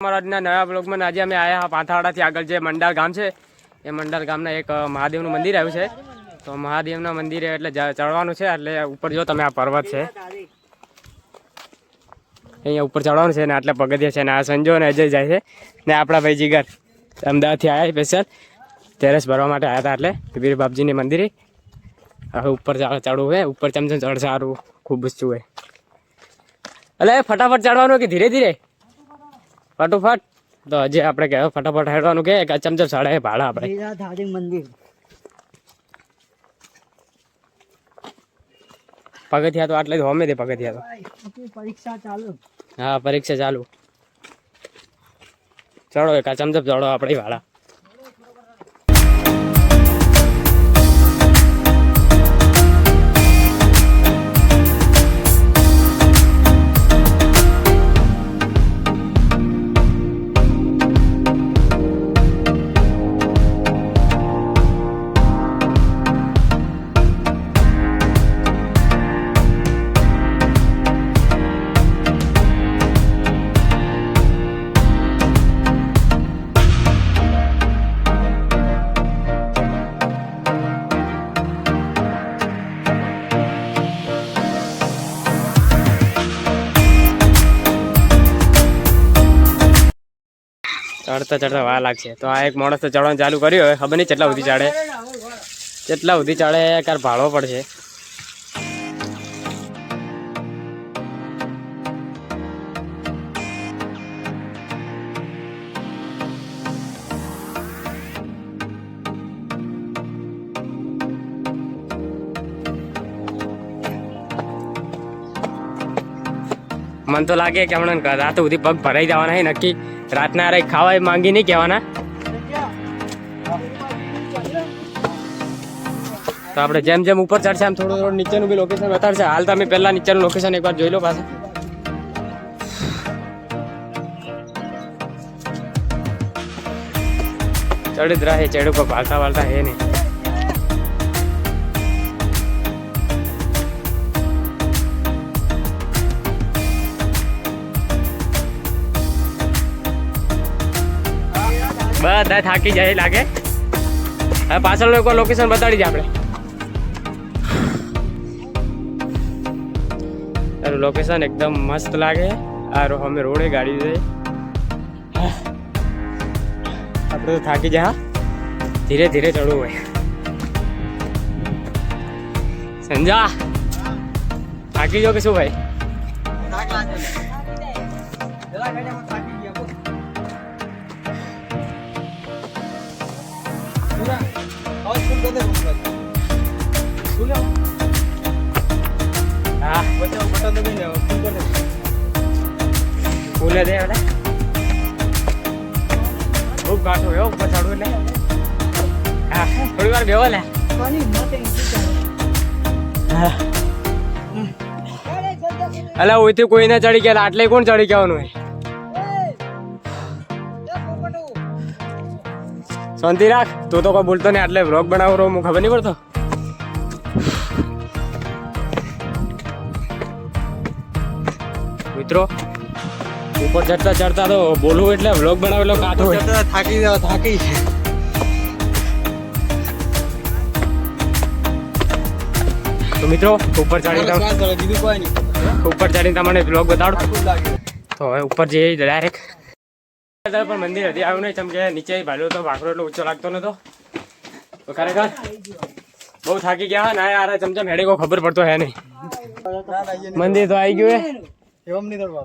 અમારા નવા બ્લોગમાં આજે અમે આવ્યા પાંથાવાડાથી આગળ જે મંડાર ગામ છે. એ મંડાર ગામના એક મહાદેવનું મંદિર આવ્યું છે. તો મહાદેવના મંદિરે એટલે ચડવાનું છે, એટલે ઉપર જો તમે આ પર્વત છે. અહીંયા ઉપર ચડવાનું છે ને આટલા પગથિયા છે ને આ સંજો અને અજય જાય છે. ને આપણા ભાઈ જીગર અમદાવાદથી આવ્યા સ્પેશિયલ ટેરેસ ભરવા માટે આવ્યા હતા એટલે પીર બાપજીની મંદિરે. હવે ઉપર ચડવું છે ઉપર ચમચમ ચડ, સારું. ખૂબ જ છું એટલે ફટાફટ ચડવાનું કે ધીરે ધીરે? ફટોફટ. તો હજી આપણે કે ફટાફટ હેડવાનું કે ચમચમ સાડા ભાડા આપણે. મંદિર. પગથિયા તો આટલે હોમે દે પગથિયા તો. પરીક્ષા ચાલુ. હા પરીક્ષા ચાલુ. ચડો એક ચમચમ ચડો આપણે ભાડા ચડતા ચડતા વાર લાગશે. તો આ એક માણસ ચડવાનું ચાલુ કર્યું. હવે ખબર નહીં કેટલા સુધી ચડે. કેટલા સુધી ચડે કાર ભાડવો પડશે. મન તો લાગે કે હમણાં રાત સુધી પગ ભરાઈ જવાના નક્કી. રાતના અરે ખાવા માંગી નહીં કહેવાના. તો આપણે જેમ જેમ ઉપર ચડશે આમ થોડું થોડું નીચેનું બી લોકેશન બતાડશે હાલ તમે પહેલા નીચેનું લોકેશન એકવાર જોઈ લો પાછા. ચડી જ રહે, ચેડ ઉપર ભાલતા વાળતા હે નહીં. બધા થાકી જાય લાગે. હવે પાછળ એક લોકેશન બતાડી દે આપણે. તારું લોકેશન એકદમ મસ્ત લાગે. આ રો અમે રોડે ગાડી છે આપણે તો થાકી જા. ધીરે ધીરે ચડવું હોય. સંજા, થાકી જો કે શું ભાઈ? ફૂલે દે એટલે ખૂબ કાઠું એવો ચડવું એટલે હા થોડી વાર બેવો લે અલા ઓયથી કોઈ ના ચડી ગયા આટલે કોણ ચડી ગયાનું હોય શાંતિ રાખ. તું તો કોઈ બોલતો નહીં. આટલે વ્લોગ બનાવો રહો હું ખબર નહીં પડતો. મિત્રો ઉપર ચડતા ચડતા તો બોલવું એટલે વ્લોગ બનાવે એટલે હોય. થાકી જાવ થાકી તો મિત્રો ઉપર ચડી ઉપર ચડીને તમને બ્લોગ બતાડો. તો હવે ઉપર જઈએ ડાયરેક્ટ પણ મંદિર હજી આવ્યું નહીં. ચમકે નીચે ભાલ્યો તો ભાખરો એટલો ઊંચો લાગતો નતો. તો ખરેખર બહુ થાકી ગયા ના યાર ચમચમ હેડે કોઈ ખબર પડતો હે નહીં. મંદિર તો આવી ગયું હે.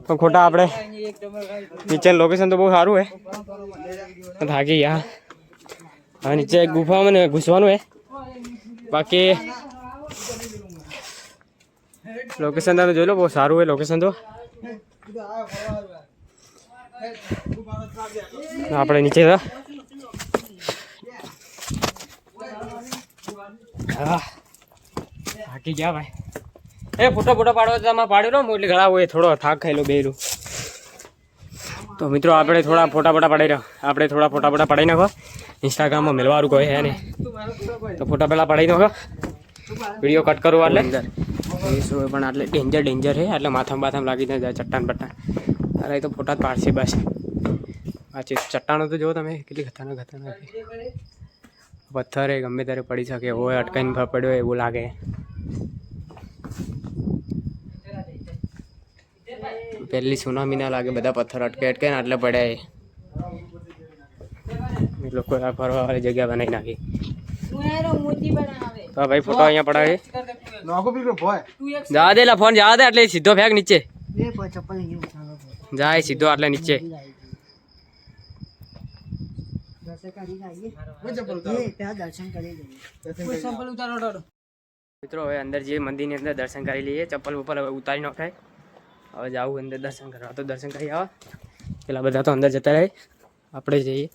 પણ ખોટા આપણે નીચે લોકેશન તો બહુ સારું હે. થાકી ગયા. હા નીચે ગુફામાં ને ઘૂસવાનું હે. બાકી લોકેશન તમે જોઈ લો, બહુ સારું હોય લોકેશન તો. આપણે નીચે થાકી ગયા ભાઈ. એ ફોટો ફોટો પાડવો તો તમે પાડ્યો ને એટલે ઘણા હોય થોડો થાક ખાઈ લો બેરું તો મિત્રો આપણે થોડા ફોટા ફોટા પડાવી રહ્યો. આપણે થોડા ફોટા ફોટા પડાવી નાખો. ઇન્સ્ટાગ્રામમાં મેળવાનું કોઈ હે નહીં. તો ફોટા પહેલાં પડાવી નાખો. વીડિયો કટ કરો એટલે. અંદર પણ આટલે ડેન્જર ડેન્જર છે એટલે માથામાં બાથામાં લાગી ન જાય ચટ્ટાન પટ્ટાન અરે એ તો ફોટા જ પાડશે બસ. આ ચટ્ટાનો તો જુઓ તમે કેટલી ખતરનાક ખતરનાક છે. પથ્થર એ ગમે ત્યારે પડી શકે એવો અટકાઈને ભ- પડ્યો એવું લાગે. પહેલી સુનામી ના લાગે બધા પથ્થર અટકે અટકે ને એટલે પડ્યા એ. લોકો ફરવા વાળી જગ્યા બનાવી નાખી. તો ભાઈ ફોટો અહીંયા પડાવે. જવા દે ફોન જવા દે એટલે સીધો ફેંક નીચે. જાય સીધો એટલે નીચે. મિત્રો, હવે અંદર જે મંદિરની અંદર દર્શન કરી લઈએ. ચપ્પલ ઉપર હવે ઉતારી નાખાય હવે જાવું અંદર દર્શન કરવા. તો દર્શન કરી આવા. પેલા બધા તો અંદર જતા રહે. આપણે જઈએ.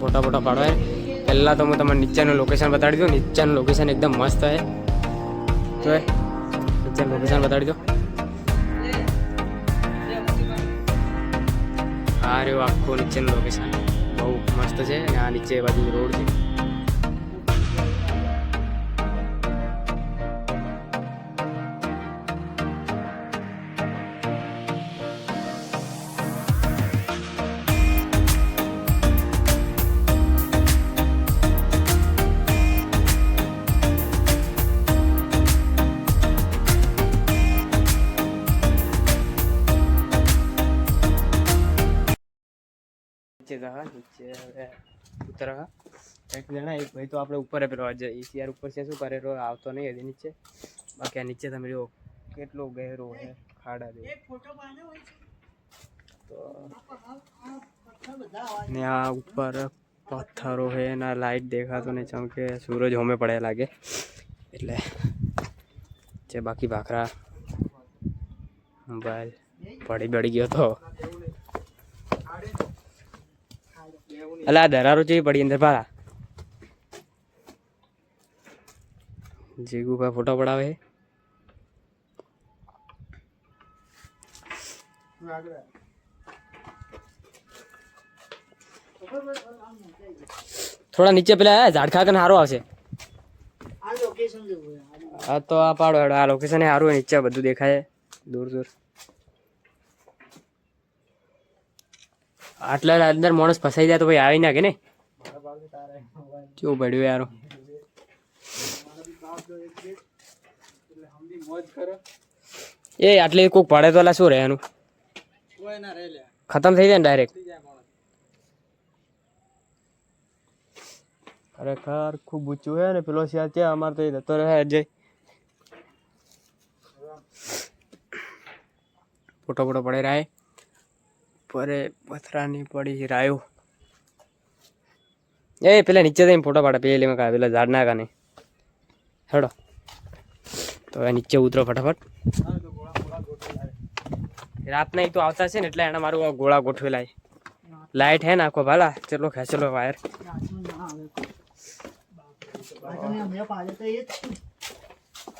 ફોટા ફોટા પાડવાય પહેલાં તો હું તમને નીચેનું લોકેશન બતાડી દઉં. નીચેનું લોકેશન એકદમ મસ્ત છે. તો નીચેનું લોકેશન બતાડી દો. આ રહ્યું આખું નીચેનું લોકેશન બહુ મસ્ત છે. અને આ નીચે બાજુ રોડ છે. નીચે હવે ઉતરવા એક જણા એક ભાઈ તો આપણે ઉપર પેલો ઈસીઆર ઉપર છે શું કરેલો આવતો નહીં હજી નીચે. બાકી આ નીચે તમે જો કેટલો ગહેરો છે ખાડા જેવો. ને આ ઉપર પથ્થરો છે એના લાઈટ દેખાતો નહીં ચમકે સૂરજ હોમે પડે લાગે. એટલે જે બાકી ભાખરા મોબાઈલ પડી બળી ગયો તો. અલા આ દરારો જેવી પડી અંદર પારા જીગુ ભાઈ ફોટો પડાવે. થોડા નીચે પેલા ઝાડખા કને સારું આવશે. આ તો આ પાડો આ લોકેશન સારું નીચે બધું દેખાય. દૂર દૂર આટલા અંદર માણસ ફસાઈ જાય તો ભાઈ આવી નાખે ને? કેવું પડ્યું યાર? એ આટલે કોક પડે તો શું રહે એનું? ખતમ થઈ જાય ને ડાયરેક્ટ ખરેખર ખૂબ ઊંચું હે ને પેલો શિયાળ છે અમારે તો એ જતો રહે અજય ફોટો ફોટો પડે રાય. પરે પથરાની પડી રાયો. એ પેલા નીચે જઈને ફોટો પાડે પેલી માં પેલા ઝાડ ના કાને હેડો. તો એ નીચે ઉતરો ફટાફટ. રાતના એ તો આવતા છે ને એટલે એને મારું ગોળા ગોઠવેલા છે. લાઈટ હે નાખો ભાલા ચલો ખેંચેલો વાયર.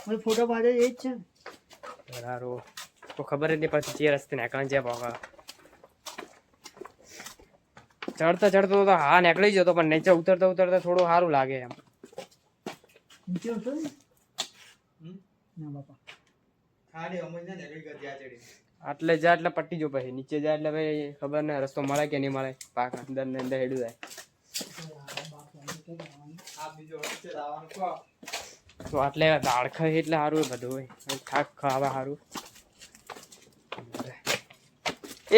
જ ફોટો પાડે એ જ છે. તો ખબર જ નહીં પછી જે રસ્તે નીકળે છે પોકા ચડતા ચડતો તો હા નીકળી જતો પણ નીચે ઉતરતા ઉતરતા થોડું સારું લાગે એમ. નીચે ઉતરો ના. બાપા. ખાડી અમુક ને નીકળી ગઈ ત્યાં ચડી. આટલે જા એટલે પટ્ટી જો પછી નીચે જાય એટલે ભાઈ ખબર ને રસ્તો મળે કે નહીં મળે? પાક અંદર ને અંદર હેડું જાય. તો આટલે દાળ ખાય એટલે સારું હોય બધું હોય. થાક ખાવા સારું.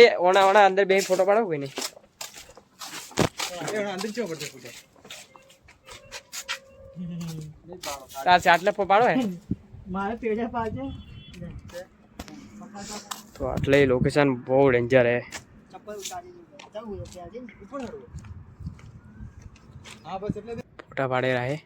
એ ઓણા ઓણા અંદર બે ફોટો પાડો કોઈ નહીં. એ ચાટલે અંદર ચો પડશે ફૂટે ચાલશે આટલે પાડો હે. મારે પેઢે પાજે તો આટલે લોકેશન બહુ ડેન્જર હે ફોટા પાડે રહે